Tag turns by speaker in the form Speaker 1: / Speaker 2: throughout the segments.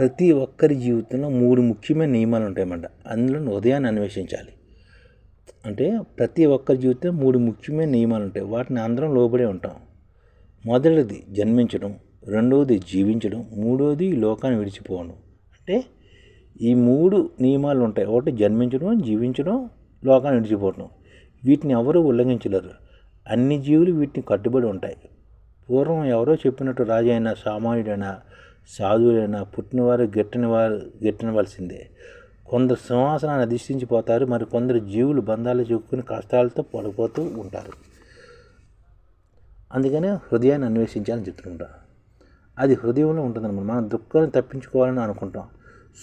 Speaker 1: ప్రతి ఒక్కరి జీవితంలో మూడు ముఖ్యమైన నియమాలు ఉంటాయన్నమాట. అందులో ఉదయాన్ని అన్వేషించాలి. అంటే ప్రతి ఒక్కరి జీవితంలో మూడు ముఖ్యమైన నియమాలు ఉంటాయి. వాటిని అందరం లోబడే ఉంటాం. మొదటిది జన్మించడం రెండవది జీవించడం మూడవది లోకాన్ని విడిచిపోవడం. అంటే ఈ మూడు నియమాలు ఉంటాయి. ఒకటి జన్మించడం జీవించడం లోకాన్ని విడిచిపోవడం. వీటిని ఎవరు ఉల్లంఘించలేరు. అన్ని జీవులు వీటిని కట్టుబడి ఉంటాయి. పూర్వం ఎవరో చెప్పినట్టు రాజైనా సామాన్యుడైనా సాధువులైనా పుట్టినవారు గిట్టని వారు కొందరు సింహాసనాన్ని అధిష్ఠించిపోతారు మరి కొందరు జీవులు బంధాలు చిక్కుకుని కష్టాలతో పడిపోతూ ఉంటారు. అందుకనే హృదయాన్ని అన్వేషించాలని చెప్తుంటా అది హృదయంలో ఉంటుందన్నమాట. మనం దుఃఖాన్ని తప్పించుకోవాలని అనుకుంటాం.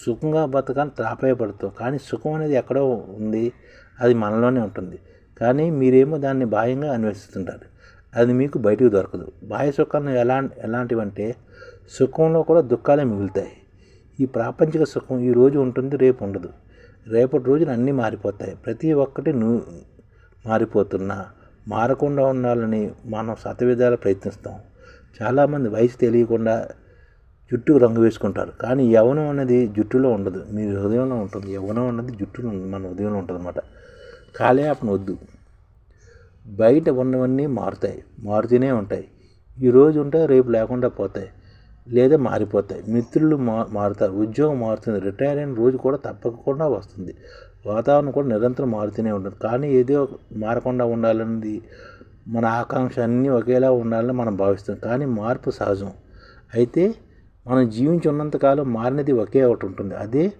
Speaker 1: సుఖంగా బతకాలని త్రాపాయపడతాం కానీ సుఖం అనేది ఎక్కడో ఉంది. అది మనలోనే ఉంటుంది. కానీ మీరేమో దాన్ని బాహ్యంగా అన్వేషిస్తుంటారు. అది మీకు బయటకు దొరకదు. బాహ్య సుఖాలను ఎలా ఎలాంటివంటే సుఖంలో కూడా దుఃఖాలే మిగులుతాయి. ఈ ప్రాపంచిక సుఖం ఈ రోజు ఉంటుంది రేపు ఉండదు. రేపటి రోజున అన్నీ మారిపోతాయి. ప్రతి ఒక్కటి నువ్వు మారిపోతున్నా మారకుండా ఉండాలని మనం సతవిధాలు ప్రయత్నిస్తాం. చాలామంది వయసు తెలియకుండా జుట్టుకు రంగు వేసుకుంటారు. కానీ యవనం అనేది జుట్టులో ఉండదు. మీ హృదయంలో ఉంటుంది. యవనం అన్నది జుట్టులో మన హృదయంలో ఉంటుంది అన్నమాట కాలయాపన వద్దు. బయట ఉన్నవన్నీ మారుతాయి మారుతూనే ఉంటాయి. ఈరోజు ఉంటే రేపు లేకుండా పోతాయి లేదా మారిపోతాయి. మిత్రులు మా మారుతారు ఉద్యోగం మారుతుంది రిటైర్ అయిన రోజు కూడా తప్పకుండా వస్తుంది. వాతావరణం కూడా నిరంతరం మారుతూనే ఉంటుంది. కానీ ఏదో మారకుండా ఉండాలన్నది మన ఆకాంక్ష అన్నీ ఒకేలా ఉండాలని మనం భావిస్తాం కానీ మార్పు సహజం. అయితే మనం జీవించి ఉన్నంతకాలం మారినది ఒకే ఒకటి ఉంటుంది. అదే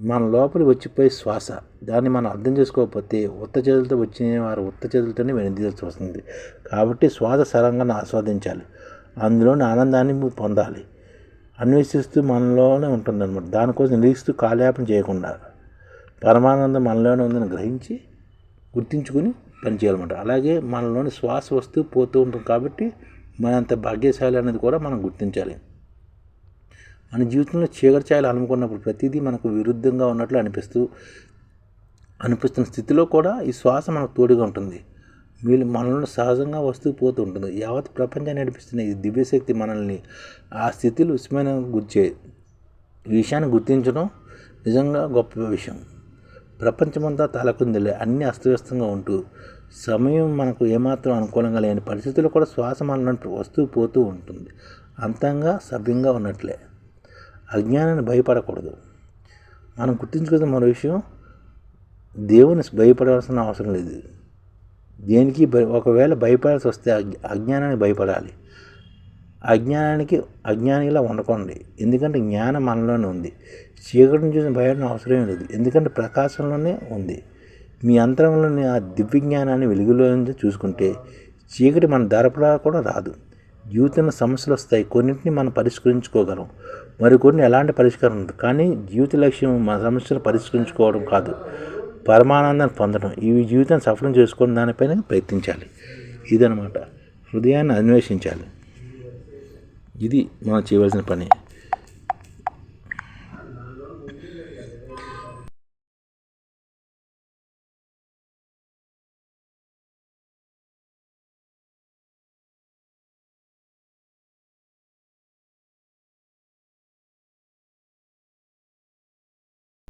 Speaker 1: మన లోపలి వచ్చిపోయే శ్వాస దాన్ని మనం అర్థం చేసుకోకపోతే ఉత్త చేతులతో వచ్చిన వారు ఉత్త చేతులతోనే వెనుదీయాల్సి వస్తుంది. కాబట్టి శ్వాస సరంగా ఆస్వాదించాలి. అందులోని ఆనందాన్ని పొందాలి. అన్వేషిస్తూ మనలోనే ఉంటుందన్నమాట. దానికోసం నిరీక్షిస్తూ కాలయాపన చేయకుండా పరమానందం మనలోనే ఉందని గ్రహించి గుర్తించుకుని పనిచేయాలన్నమాట. అలాగే మనలోని శ్వాస వస్తూ పోతూ ఉంటుంది కాబట్టి మనంత భాగ్యశాలి అనేది కూడా మనం గుర్తించాలి. మన జీవితంలో చీకటి ఛాయలు అలుముకున్నప్పుడు ప్రతిదీ మనకు విరుద్ధంగా ఉన్నట్లు అనిపిస్తూ అనిపిస్తున్న స్థితిలో కూడా ఈ శ్వాస మనకు తోడుగా ఉంటుంది. వీళ్ళు మనల్ని సహజంగా వస్తూ పోతూ ఉంటుంది. యావత్ ప్రపంచాన్ని నడిపిస్తున్న ఈ దివ్యశక్తి మనల్ని ఆ స్థితిలో విస్మయన గుర్చే ఈ విషయాన్ని గుర్తించడం నిజంగా గొప్ప విషయం. ప్రపంచమంతా తలకుందిలే అన్ని అస్తవ్యస్తంగా ఉంటూ సమయం మనకు ఏమాత్రం అనుకూలంగా లేని పరిస్థితుల్లో కూడా శ్వాస మనల్ని వస్తూ పోతూ ఉంటుంది. అంతంగా సభ్యంగా ఉన్నట్లే. అజ్ఞానాన్ని భయపడకూడదు. మనం గుర్తించుకున్న మరో విషయం దేవుని భయపడాల్సిన అవసరం లేదు. దేనికి ఒకవేళ భయపడాల్సి వస్తే అజ్ఞానానికి భయపడాలి. అజ్ఞానానికి అజ్ఞానిలా ఉండకండి ఎందుకంటే జ్ఞానం మనలోనే ఉంది. చీకటిని చూసిన భయం అవసరం లేదు. ఎందుకంటే ప్రకాశంలోనే ఉంది. మీ అంతరంలోని ఆ దివ్య జ్ఞానాన్ని వెలుగులో చూసుకుంటే చీకటి మన ధరపడా కూడా రాదు. జీవితంలో సమస్యలు వస్తాయి. కొన్నింటిని మనం పరిష్కరించుకోగలం. మరికొన్ని ఎలాంటి పరిష్కారం ఉంది కానీ జీవిత లక్ష్యం మన సమస్యను పరిష్కరించుకోవడం కాదు. పరమానందాన్ని పొందడం. ఈ జీవితాన్ని సఫలం చేసుకోవడం దానిపైన ప్రయత్నించాలి. ఇదనమాట హృదయాన్ని అన్వేషించాలి. ఇది మనం చేయవలసిన పని.